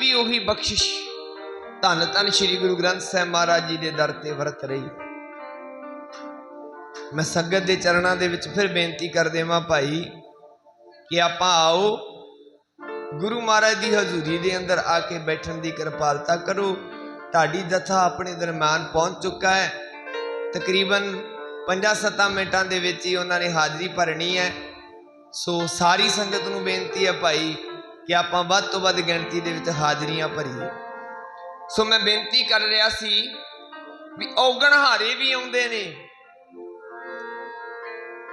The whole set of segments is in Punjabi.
ਵੀ ਉਹੀ ਬਖਸ਼ਿਸ਼ ਧੰਨ ਧੰਨ ਸ੍ਰੀ ਗੁਰੂ ਗ੍ਰੰਥ ਸਾਹਿਬ ਮਹਾਰਾਜ ਜੀ ਦੇ ਦਰ ਤੇ ਵਰਤ ਰਹੀ ਮੈਂ ਸੰਗਤ ਦੇ ਚਰਨਾਂ ਦੇ ਵਿੱਚ ਫਿਰ ਬੇਨਤੀ ਕਰ ਦੇਵਾਂ ਭਾਈ ਕਿ ਆਪਾਂ ਆਓ, ਗੁਰੂ ਮਹਾਰਾਜ ਦੀ ਹਜ਼ੂਰੀ ਦੇ ਅੰਦਰ ਆ ਕੇ ਬੈਠਣ ਦੀ ਕਿਰਪਾਲਤਾ ਕਰੋ। ਤੁਹਾਡੀ ਜਥਾ ਆਪਣੇ ਦਰਮਿਆਨ ਪਹੁੰਚ ਚੁੱਕਾ ਹੈ। ਤਕਰੀਬਨ 5-7 ਮਿੰਟਾਂ ਦੇ ਵਿੱਚ ਹੀ ਉਹਨਾਂ ਨੇ ਹਾਜ਼ਰੀ ਭਰਨੀ ਹੈ। ਸੋ ਸਾਰੀ ਸੰਗਤ ਨੂੰ ਬੇਨਤੀ ਹੈ ਭਾਈ ਕਿ ਆਪਾਂ ਵੱਧ ਤੋਂ ਵੱਧ ਗਿਣਤੀ ਦੇ ਵਿੱਚ ਹਾਜ਼ਰੀਆਂ ਭਰੀਏ। ਸੋ ਮੈਂ ਬੇਨਤੀ ਕਰ ਰਿਹਾ ਸੀ ਵੀ ਔਗਣ ਹਾਰੇ ਵੀ ਆਉਂਦੇ ਨੇ।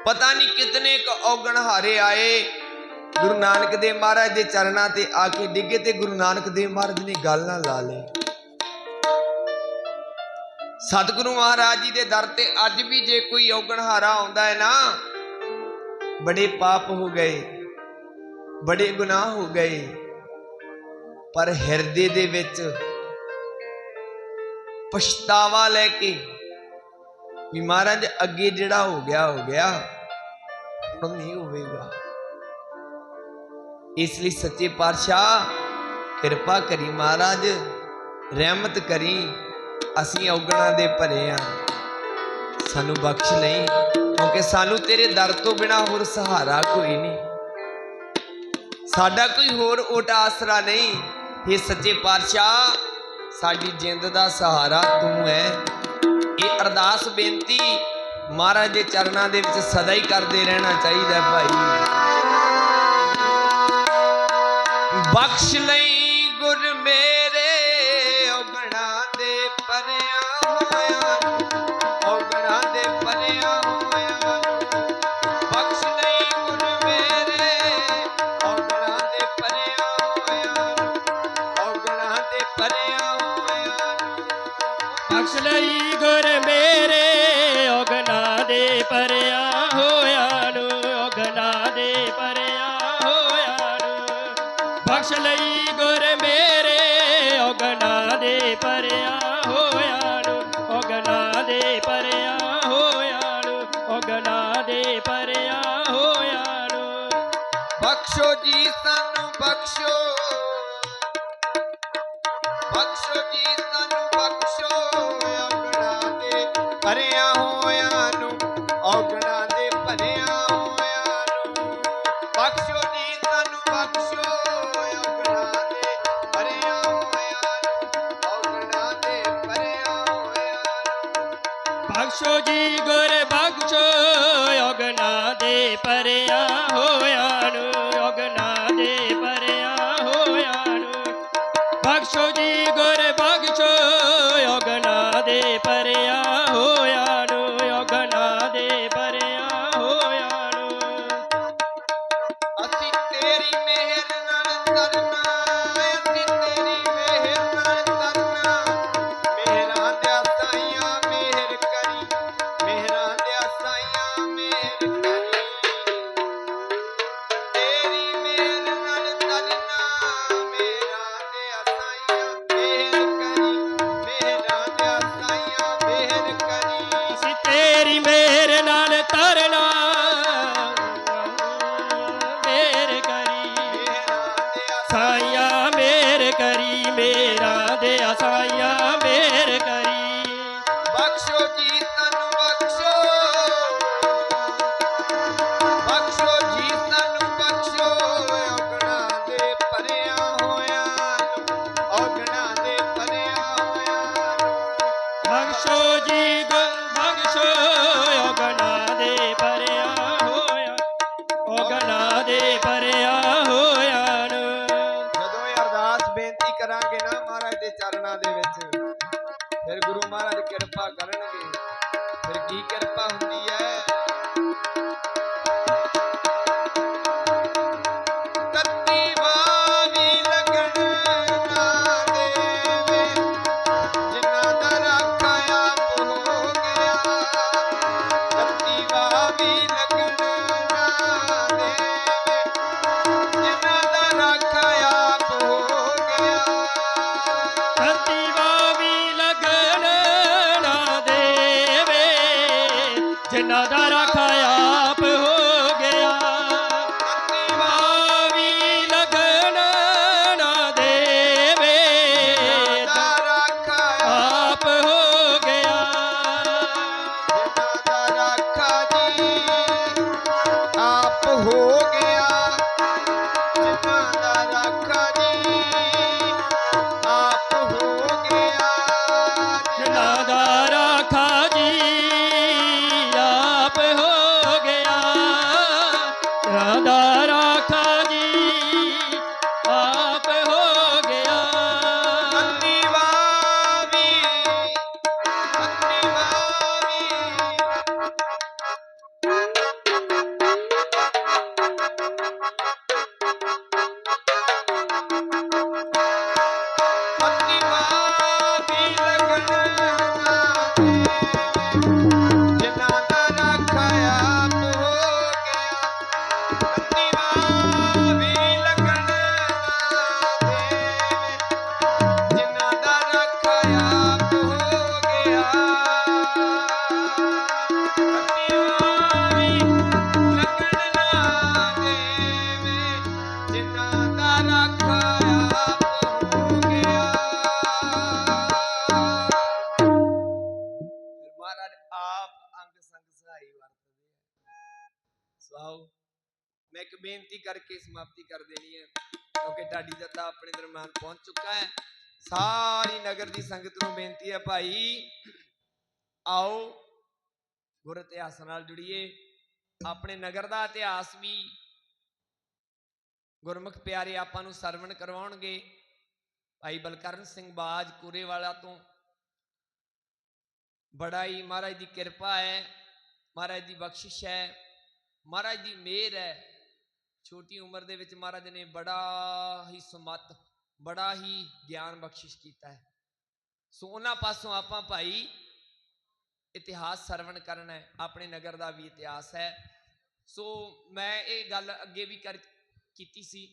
ਪਤਾ ਨਹੀਂ ਕਿਤਨੇ ਕ ਔਗਣ ਹਾਰੇ ਆਏ। ਗੁਰੂ ਨਾਨਕ ਦੇਵ ਮਹਾਰਾਜ ਦੇ ਚਰਨਾਂ ਤੇ ਆ ਕੇ ਡਿੱਗੇ ਤੇ ਗੁਰੂ ਨਾਨਕ ਦੇਵ ਮਹਾਰਾਜ ਨੇ ਗੱਲ ਨਾ ਲਾ ਲਈ। ਸਤਿਗੁਰੂ ਮਹਾਰਾਜ ਜੀ ਦੇ ਦਰ ਤੇ ਅੱਜ ਵੀ ਜੇ ਕੋਈ ਔਗਣਹਾਰਾ ਆਉਂਦਾ ਹੈ ਨਾ, ਬੜੇ ਪਾਪ ਹੋ ਗਏ। ਬੜੇ ਗੁਨਾਹ ਹੋ ਗਏ। ਪਰ ਹਿਰਦੇ ਦੇ ਵਿੱਚ ਪਛਤਾਵਾ ਲੈ ਕੇ ਵੀ ਮਹਾਰਾਜ ਅੱਗੇ ਜਿਹੜਾ ਹੋ ਗਿਆ ਹੋ ਗਿਆ, ਹੁਣ ਨਹੀਂ ਹੋਵੇਗਾ। ਇਸ ਲਈ ਸੱਚੇ ਪਾਤਸ਼ਾਹ ਕਿਰਪਾ ਕਰੀ ਮਹਾਰਾਜ, ਰਹਿਮਤ ਕਰੀ, ਅਸੀਂ ਔਗਣਾ ਦੇ ਭਰੇ ਆ। ਸਾਨੂੰ ਬਖਸ਼ ਨਹੀਂ, ਕਿਉਂਕਿ ਸਾਨੂੰ ਤੇਰੇ ਦਰ ਤੋਂ ਬਿਨਾ ਹੋਰ ਸਹਾਰਾ ਕੋਈ ਨਹੀਂ। ਸਾਡਾ ਕੋਈ ਹੋਰ ਓਟ ਆਸਰਾ ਨਹੀਂ। ਇਹ ਸੱਚੇ ਪਾਤਸ਼ਾਹ, ਸਾਡੀ ਜਿੰਦ ਦਾ ਸਹਾਰਾ ਤੂੰ ਹੈ। ਇਹ ਅਰਦਾਸ ਬੇਨਤੀ ਮਹਾਰਾਜ ਦੇ ਚਰਨਾਂ ਦੇ ਵਿੱਚ ਸਦਾ ਹੀ ਕਰਦੇ ਰਹਿਣਾ ਚਾਹੀਦਾ ਭਾਈ। ਬਖਸ਼ ਲਈ ਬਖਸ਼ੋ ਜੀ, ਸਾਨੂੰ ਬਖਸ਼ੋ। ਬਖਸ਼ੋ ਜੀ, ਸਾਨੂੰ ਬਖਸ਼ੋ। ਔਗਣਾ ਦੇ ਭਰਿਆ ਹੋਇਆ ਨੂੰ, ਔਗਣਾ ਦੇ ਭਰਿਆ ਹੋਇਆ ਨੂੰ। ਬਖਸ਼ੋ ਜੀ, ਸਾਨੂੰ ਬਖਸ਼ੋ। ਔਗਣਾ ਦੇ ਭਰਿਆ ਹੋਇਆਂ ਨੂੰ, ਔਗਣਾ ਦੇ ਭਰਿਆ ਹੋਇਆ ਨੂੰ। ਬਖਸ਼ੋ ਜੀ, ਗੁਰ ਬਖਸ਼ੋ, ਔਗਣਾ ਦੇ ਭਰਿਆ ਹੋਇਆ ਨੂੰ। ਮਹਾਰਾਜ ਦੇ ਚਰਨਾਂ ਦੇ ਵਿੱਚ। ਫਿਰ ਗੁਰੂ ਮਹਾਰਾਜ ਕਿਰਪਾ ਕਰਨਗੇ। ਫਿਰ ਕੀ ਕਿਰਪਾ ਹੁੰਦੀ ਹੈ? રાખજી ਕਿਉਂਕਿ ਢਾਡੀ ਜੱਤਾ ਆਪਣੇ ਦਰਮਿਆਨ ਪਹੁੰਚ ਚੁੱਕਾ ਹੈ। ਸਾਰੀ ਨਗਰ ਦੀ ਸੰਗਤ ਨੂੰ ਬੇਨਤੀ ਹੈ ਭਾਈ, ਆਓ, ਗੁਰ ਇਤਿਹਾਸ ਨਾਲ ਜੁੜੀਏ। ਆਪਣੇ ਨਗਰ ਦਾ ਇਤਿਹਾਸ ਵੀ ਗੁਰਮੁਖ ਪਿਆਰੇ ਆਪਾਂ ਨੂੰ ਸਰਵਣ ਕਰਵਾਉਣਗੇ। ਭਾਈ ਬਲਕਰਨ ਸਿੰਘ ਬਾਜ ਕੁਰੇਵਾਲਾ ਤੋਂ। ਬੜਾ ਹੀ ਮਹਾਰਾਜ ਦੀ ਕਿਰਪਾ ਹੈ, ਮਹਾਰਾਜ ਦੀ ਬਖਸ਼ਿਸ਼ ਹੈ, ਮਹਾਰਾਜ ਦੀ ਮਿਹਰ ਹੈ। ਛੋਟੀ ਉਮਰ ਦੇ ਵਿੱਚ ਮਹਾਰਾਜ ਨੇ ਬੜਾ ਹੀ ਸਮਤ, ਬੜਾ ਹੀ ਗਿਆਨ ਬਖਸ਼ਿਸ਼ ਕੀਤਾ ਹੈ। ਸੋ ਉਹਨਾਂ ਪਾਸੋਂ ਆਪਾਂ ਭਾਈ ਇਤਿਹਾਸ ਸਰਵਣ ਕਰਨਾ ਹੈ, ਆਪਣੇ ਨਗਰ ਦਾ ਵੀ ਇਤਿਹਾਸ ਹੈ। ਸੋ ਮੈਂ ਇਹ ਗੱਲ ਅੱਗੇ ਵੀ ਕਰ ਕੀਤੀ ਸੀ।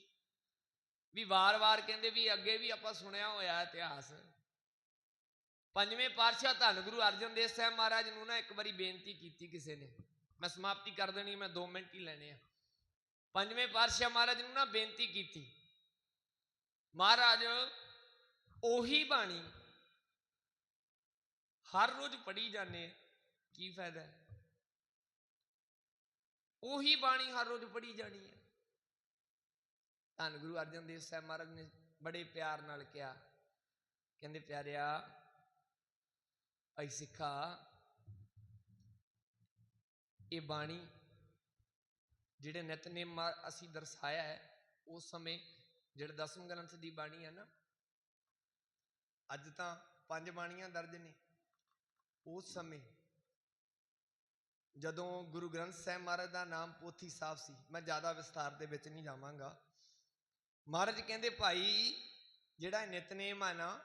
ਵੀ ਵਾਰ-ਵਾਰ ਕਹਿੰਦੇ ਵੀ ਅੱਗੇ ਵੀ ਆਪਾਂ ਸੁਣਿਆ ਹੋਇਆ ਇਤਿਹਾਸ। ਪੰਜਵੇਂ ਪਾਤਸ਼ਾਹ ਧੰਨ ਗੁਰੂ ਅਰਜਨ ਦੇਵ ਸਾਹਿਬ ਮਹਾਰਾਜ ਨੂੰ ਨਾ ਇੱਕ ਵਾਰੀ ਬੇਨਤੀ ਕੀਤੀ ਕਿਸੇ ਨੇ। ਮੈਂ ਸਮਾਪਤੀ ਕਰ ਦੇਣੀ ਮੈਂ 2 ਮਿੰਟ ਹੀ ਲੈਣੇ ਆ। ਪੰਜਵੇਂ ਪਾਤਸ਼ਾਹ ਮਹਾਰਾਜ ਨੂੰ ਨਾ ਬੇਨਤੀ ਕੀਤੀ। ਮਹਾਰਾਜ, ਉਹੀ ਬਾਣੀ ਹਰ ਰੋਜ਼ ਪੜ੍ਹੀ ਜਾਂਦੇ ਕੀ ਫਾਇਦਾ? ਉਹੀ ਬਾਣੀ ਹਰ ਰੋਜ਼ ਪੜ੍ਹੀ ਜਾਣੀ ਹੈ ਧੰਨ ਗੁਰੂ ਅਰਜਨ ਦੇਵ ਸਾਹਿਬ ਮਹਾਰਾਜ ਨੇ ਬੜੇ ਪਿਆਰ ਨਾਲ ਕਿਹਾ। ਕਹਿੰਦੇ, ਪਿਆਰਿਆ ਭਾਈ ਸਿੱਖਾ ਇਹ ਬਾਣੀ ਜਿਹੜੇ ਨਿਤਨੇਮ ਮਾ- ਅਸੀਂ ਦਰਸਾਇਆ ਹੈ ਉਸ ਸਮੇਂ ਜਿਹੜੇ ਦਸਮ ਗ੍ਰੰਥ ਦੀ ਬਾਣੀ ਹੈ ਨਾ, ਅੱਜ ਤਾਂ ਪੰਜ ਬਾਣੀਆਂ ਦਰਜ ਨੇ। ਉਸ ਸਮੇਂ ਜਦੋਂ ਗੁਰੂ ਗ੍ਰੰਥ ਸਾਹਿਬ ਮਹਾਰਾਜ ਦਾ ਨਾਮ ਪੋਥੀ ਸਾਹਿਬ ਸੀ, ਮੈਂ ਜ਼ਿਆਦਾ ਵਿਸਥਾਰ ਦੇ ਵਿੱਚ ਨਹੀਂ ਜਾਵਾਂਗਾ। ਮਹਾਰਾਜ ਕਹਿੰਦੇ, ਭਾਈ, ਜਿਹੜਾ ਨਿਤਨੇਮ ਆ ਨਾ,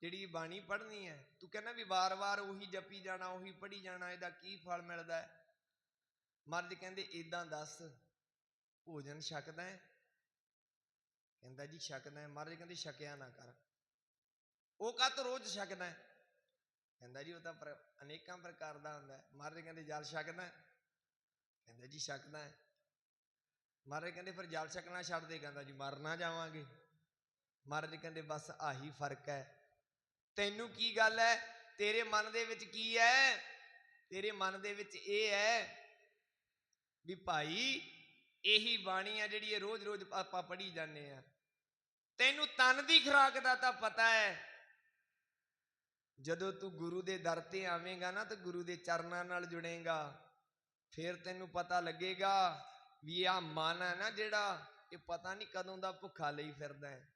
ਜਿਹੜੀ ਬਾਣੀ ਪੜ੍ਹਨੀ ਹੈ, ਤੂੰ ਕਹਿੰਦਾ ਵੀ ਵਾਰ-ਵਾਰ ਉਹੀ ਜਪੀ ਜਾਣਾ, ਉਹੀ ਪੜ੍ਹੀ ਜਾਣਾ, ਇਹਦਾ ਕੀ ਫਲ ਮਿਲਦਾ ਹੈ? ਮਹਾਰਾਜ ਕਹਿੰਦੇ ਇਦਾਂ ਦੱਸ, ਭੋਜਨ ਛਕਦਾ ਹੈ? ਕਹਿੰਦਾ, ਜੀ, ਛਕਦਾ ਹੈ। ਮਹਾਰਾਜ ਕਹਿੰਦੇ, ਛਕਿਆ ਨਾ ਕਰ। ਉਹ ਕੱਤ ਰੋਜ਼ ਛਕਦਾ ਹੈ? ਕਹਿੰਦਾ ਜੀ, ਉਹ ਤਾਂ ਅਨੇਕਾਂ ਪ੍ਰਕਾਰ ਦਾ ਹੁੰਦਾ ਹੈ। ਮਹਾਰਾਜ ਕਹਿੰਦੇ, ਜਲ ਛਕਦਾ ਹੈ? ਕਹਿੰਦਾ, ਜੀ, ਛਕਦਾ ਹੈ। ਮਹਾਰਾਜ ਕਹਿੰਦੇ, ਫਿਰ ਜਲ ਛਕਣਾ ਛੱਡ ਦੇ, ਕਹਿੰਦਾ ਜੀ, ਮਰ ਨਾ ਜਾਵਾਂਗੇ। ਮਹਾਰਾਜ ਕਹਿੰਦੇ, ਬਸ ਆਹੀ ਫ਼ਰਕ ਹੈ। ਤੈਨੂੰ ਕੀ ਗੱਲ ਹੈ? ਤੇਰੇ ਮਨ ਦੇ ਵਿੱਚ ਕੀ ਹੈ? ਤੇਰੇ ਮਨ ਦੇ ਵਿੱਚ ਇਹ ਹੈ ਵੀ ਭਾਈ, ਇਹੀ ਬਾਣੀ ਆ ਜਿਹੜੀ ਇਹ ਰੋਜ਼-ਰੋਜ਼ ਆਪਾਂ ਪੜ੍ਹੀ ਜਾਂਦੇ ਆ ਤੈਨੂੰ ਤਨ ਦੀ ਖੁਰਾਕ ਦਾ ਤਾਂ ਪਤਾ ਹੈ। ਜਦੋਂ ਤੂੰ ਗੁਰੂ ਦੇ ਦਰ ਤੇ ਆਵੇਂਗਾ ਨਾ, ਤੇ ਗੁਰੂ ਦੇ ਚਰਨਾਂ ਨਾਲ ਜੁੜੇਗਾ। ਫਿਰ ਤੈਨੂੰ ਪਤਾ ਲੱਗੇਗਾ ਵੀ ਆ ਮਨ ਹੈ ਨਾ ਜਿਹੜਾ, ਇਹ ਪਤਾ ਨਹੀਂ ਕਦੋਂ ਦਾ ਭੁੱਖਾ ਲਈ ਫਿਰਦਾ ਹੈ।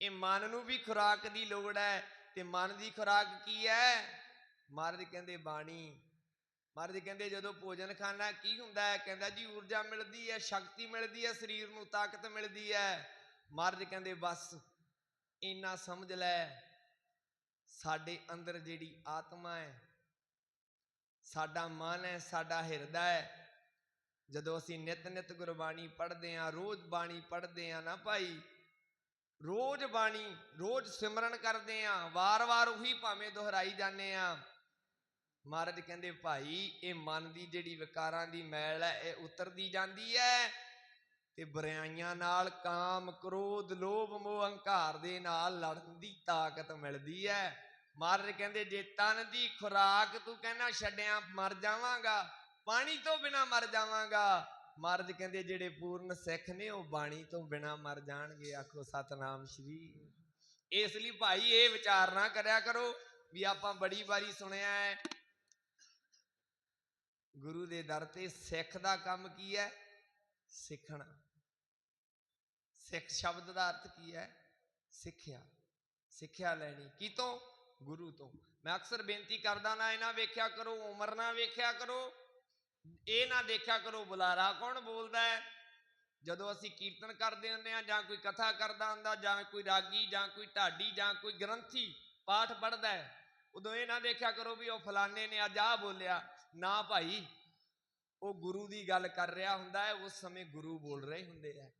ਇਹ ਮਨ ਨੂੰ ਵੀ ਖੁਰਾਕ ਦੀ ਲੋੜ ਹੈ ਤੇ ਮਨ ਦੀ ਖੁਰਾਕ ਕੀ ਹੈ? ਮਹਾਰਾਜ ਕਹਿੰਦੇ ਬਾਣੀ। ਮਹਾਰਾਜ ਕਹਿੰਦੇ ਜਦੋਂ ਭੋਜਨ ਖਾਣਾ ਕੀ ਹੁੰਦਾ ਹੈ? ਕਹਿੰਦਾ ਜੀ ਊਰਜਾ ਮਿਲਦੀ ਹੈ, ਸ਼ਕਤੀ ਮਿਲਦੀ ਹੈ, ਸਰੀਰ ਨੂੰ ਤਾਕਤ ਮਿਲਦੀ ਹੈ। ਮਹਾਰਾਜ ਕਹਿੰਦੇ ਬਸ, ਇੰਨਾ ਸਮਝ ਲੈ, ਸਾਡੇ ਅੰਦਰ ਜਿਹੜੀ ਆਤਮਾ ਹੈ, ਸਾਡਾ ਮਨ ਹੈ, ਸਾਡਾ ਹਿਰਦਾ ਹੈ ਜਦੋਂ ਅਸੀਂ ਨਿਤ ਨਿਤ ਗੁਰਬਾਣੀ ਪੜ੍ਹਦੇ ਆਂ ਰੋਜ਼ ਬਾਣੀ ਪੜ੍ਹਦੇ ਆਂ ਨਾ ਭਾਈ, ਰੋਜ਼ ਬਾਣੀ, ਰੋਜ਼ ਸਿਮਰਨ ਕਰਦੇ ਆਂ ਵਾਰ-ਵਾਰ ਉਹੀ ਭਾਵੇਂ ਦੁਹਰਾਈ ਜਾਂਦੇ ਆਂ ਮਹਾਰਾਜ ਕਹਿੰਦੇ, ਭਾਈ, ਇਹ ਮਨ ਦੀ ਜਿਹੜੀ ਵਿਕਾਰਾਂ ਦੀ ਮੈਲ ਹੈ, ਇਹ ਉਤਰਦੀ ਜਾਂਦੀ ਹੈ ਤੇ ਬੁਰਾਈਆਂ ਨਾਲ ਕਾਮ, ਕ੍ਰੋਧ, ਲੋਭ, ਮੋਹ, ਹੰਕਾਰ ਦੇ ਨਾਲ ਲੜਨ ਦੀ ਤਾਕਤ ਮਿਲਦੀ ਹੈ। ਮਹਾਰਾਜ ਕਹਿੰਦੇ, ਜੇ ਤਨ ਦੀ ਖੁਰਾਕ ਤੂੰ ਕਹਿਣਾ ਛੱਡਿਆ, ਮਰ ਜਾਵਾਂਗਾ। ਪਾਣੀ ਤੋਂ ਬਿਨਾ ਮਰ ਜਾਵਾਂਗਾ। ਮਹਾਰਾਜ ਕਹਿੰਦੇ ਜਿਹੜੇ ਪੂਰਨ ਸਿੱਖ ਨੇ, ਉਹ ਬਾਣੀ ਤੋਂ ਬਿਨਾ ਮਰ ਜਾਣਗੇ, ਆਖੋ ਸਤਨਾਮ ਸ਼੍ਰੀ। ਇਸ ਲਈ ਭਾਈ ਇਹ ਵਿਚਾਰ ਨਾ ਕਰਿਆ ਕਰੋ ਵੀ ਆਪਾਂ ਬੜੀ ਵਾਰੀ ਸੁਣਿਆ ਹੈ, ਗੁਰੂ ਦੇ ਦਰ ਤੇ ਸਿੱਖ ਦਾ ਕੰਮ ਕੀ ਹੈ? ਸਿੱਖਣਾ। ਸਿੱਖ ਸ਼ਬਦ ਦਾ ਅਰਥ ਕੀ ਹੈ? ਸਿੱਖਿਆ। ਸਿੱਖਿਆ ਲੈਣੀ। ਕੀ ਤੋਂ ਗੁਰੂ ਤੋਂ। ਮੈਂ ਅਕਸਰ ਬੇਨਤੀ ਕਰਦਾ ਨਾ ਇਹਨਾਂ ਵੇਖਿਆ ਕਰੋ, ਉਮਰ ਨਾ ਵੇਖਿਆ ਕਰੋ। ਇਹ ਨਾ ਦੇਖਿਆ ਕਰੋ, ਬੁਲਾਰਾ ਕੌਣ ਬੋਲਦਾ ਹੈ? ਜਦੋਂ ਅਸੀਂ ਕੀਰਤਨ ਕਰਦੇ ਹੁੰਦੇ ਆ ਜਾਂ ਕੋਈ ਕਥਾ ਕਰਦਾ ਹੁੰਦਾ, ਜਾਂ ਕੋਈ ਰਾਗੀ, ਜਾਂ ਕੋਈ ਢਾਡੀ, ਜਾਂ ਕੋਈ ਗ੍ਰੰਥੀ ਪਾਠ ਪੜ੍ਹਦਾ ਹੈ, ਉਦੋਂ ਇਹ ਨਾ ਦੇਖਿਆ ਕਰੋ ਵੀ ਉਹ ਫਲਾਣੇ ਨੇ ਅੱਜ ਆ ਬੋਲਿਆ। ਨਾ ਭਾਈ, ਉਹ ਗੁਰੂ ਦੀ ਗੱਲ ਕਰ ਰਿਹਾ ਹੁੰਦਾ ਹੈ, ਉਸ ਸਮੇਂ ਗੁਰੂ ਬੋਲ ਰਹੇ ਹੁੰਦੇ ਆ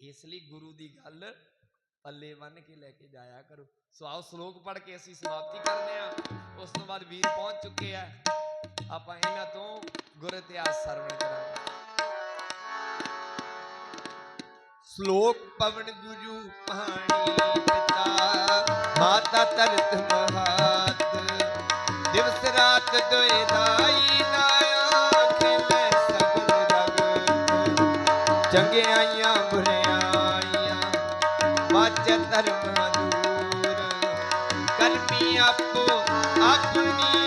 ਇਸ ਲਈ ਗੁਰੂ ਦੀ ਗੱਲ ਪੱਲੇ ਬੰਨ ਕੇ ਲੈ ਕੇ ਜਾਇਆ ਕਰੋ। ਸੋ ਆਓ ਸ਼ਲੋਕ ਪੜ੍ਹ ਕੇ ਅਸੀਂ ਸਮਾਪਤੀ ਕਰਦੇ ਹਾਂ। ਉਸ ਤੋਂ ਬਾਅਦ ਵੀਰ ਪਹੁੰਚ ਚੁੱਕੇ ਆ ਆਪਾਂ ਇਹਨਾਂ ਤੋਂ ਗੁਰ ਇਤਿਹਾਸ ਸਰਵਣ ਕਰਾਂਗੇ। ਸ਼ਲੋਕ ਪਵਨ ਗੁਰੂ ਪਹਾਣੀ ਪਿਤਾ, ਮਾਤਾ ਤਰਤ ਮਹਾਤ, ਦਿਵਸ ਰਾਤ ਦੁਇ ਦਾਈ ਧਰਮ ਦੂਰ। ਕਰਮੀ ਆਪੋ ਆਪਣੀ